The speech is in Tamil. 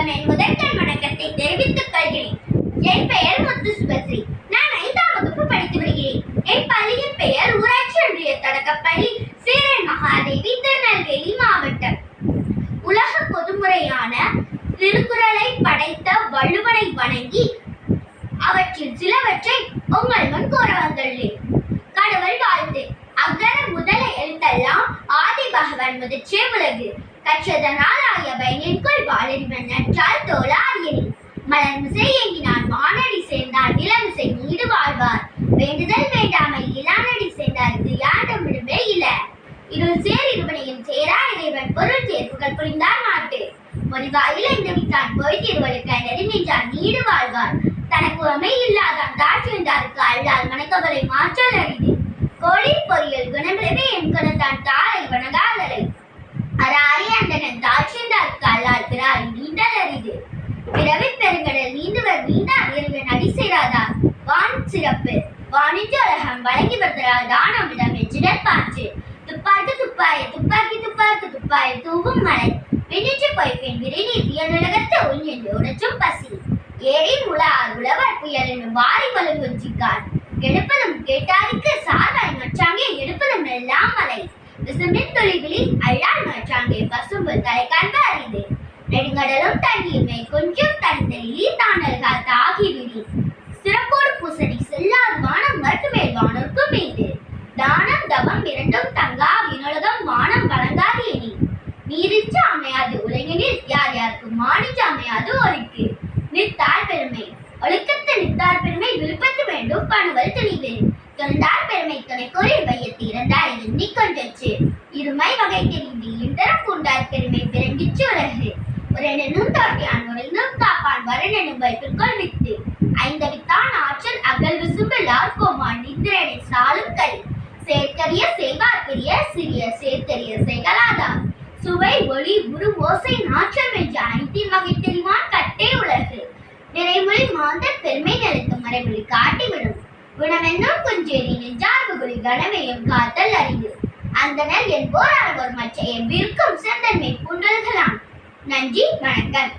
அனைவருக்கும் என் முதற்கண் வணக்கத்தை தெரிவித்துக் கொள்கிறேன். என் பெயர் முத்து சுபஸ்ரீ நான் ஐந்தாம் வகுப்பு படித்து வருகிறேன். என் பள்ளியின் பெயர் ஊராட்சி ஒன்றிய தொடக்கப்பள்ளி. சீரன் மகாதேவி திருநெல்வேலி மாவட்டம். உலக பொதுமுறையான திருக்குறளை படைத்த வள்ளுவனை வணங்கி அவற்றில் சிலவற்றை உங்கள் முன் கூற வந்துள்ளேன். என்பது முதற்றே கற்றதனால் ஆய பயனிற்குள் வாழறிவன் நற்றால் தோளாரியனி அரியணி மலர் மிசை எங்கினான் வானடி சேர்ந்தார் இளமிசை நீடு வாழ்வார். வேண்டுதல் வேண்டாமை இளானடி சேர்ந்தாருக்கு யாரும் விடுமே இல்ல. இருள் சேர் இருவனையும் சேரா இறைவன் பொருள் சேர்ப்புகள் புரிந்தார் நாட்டு. மொழிவாயில் எந்தவித்தான் போய் திருவழுக்க நெருங்கின்றார் நீடு வாழ்வார். தனக்கு அமை இல்லாதான் தாழ்ச்சிந்தாருக்கு அல்லால் மனக்கவலை மாற்றல் அரிது. கோழி பொறியியல் குணங்களவே என் குணத்தான் சிறப்பு. வாணிஜ உலகம் வழங்கி வருகிறார் தானமிடம் எச்சிடர் பாற்று துப்பாக்கு துப்பாய துப்பாக்கி துப்பாக்கு துப்பாய தூவும் மலை விழிச்சு பொய்ப்பின் விரைநீர் வியலுலகத்து உள் என்று உடச்சும் பசி. ஏரின் உலார் உழவர் புயல் என்னும் வாரி வலுங்குஞ்சிக்கார் எடுப்பதும் கேட்டாருக்கு சார்பாய் மற்றாங்கே எடுப்பதும் எல்லாம் மலை விசுமின் தொழில்களில் அழால் மற்றாங்கே பசும்பு தலை கண்ட அறிந்து நெடுங்கடலும் தண்ணீர்மை கொஞ்சம் தனித்தலி தாண்டல்கால் தாகி தவம் இரண்டும் தங்கா வினோலகம் வானம் வழங்காது எனி நீரிச்சு அமையாது உலகினில் யார் யாருக்கு மானிச்ச அமையாது ஒழுக்கு நித்தார் பெருமை ஒழுக்கத்து நித்தார் பெருமை விருப்பத்து வேண்டும் பணுவல் துணிவு தொண்டார் பெருமை துணைக்கோரி வையத்து இறந்தார் எண்ணி கொண்டச்சு. இருமை வகை தெரிந்து இந்தரம் பூண்டார் பெருமை பிறங்கிச்சு உலகு. உரனும் தோட்டியான் உரைந்தும் காப்பான் வரனெனும் வைப்பிற்கொள் வித்து. ஐந்த வித்தா சிறிய சேத்தறிய செய்கலாதார் சுவை ஒளி உரு ஓசை நாற்றம் என்ற அனைத்தின் வகை தெரிவான் கட்டே உலகு. நிறைமொழி மாந்த பெருமை நிலைத்து மறைமொழி காட்டிவிடும். குணமென்னும் குஞ்சேரி நெஞ்சார்பு குழி கனமையும் காத்தல் அறிவு. அந்தனர் என்போர் அறவோர் மற்ற எவ்விருக்கும் சிறந்தன்மை பூண்டல்களாம். நன்றி வணக்கம்.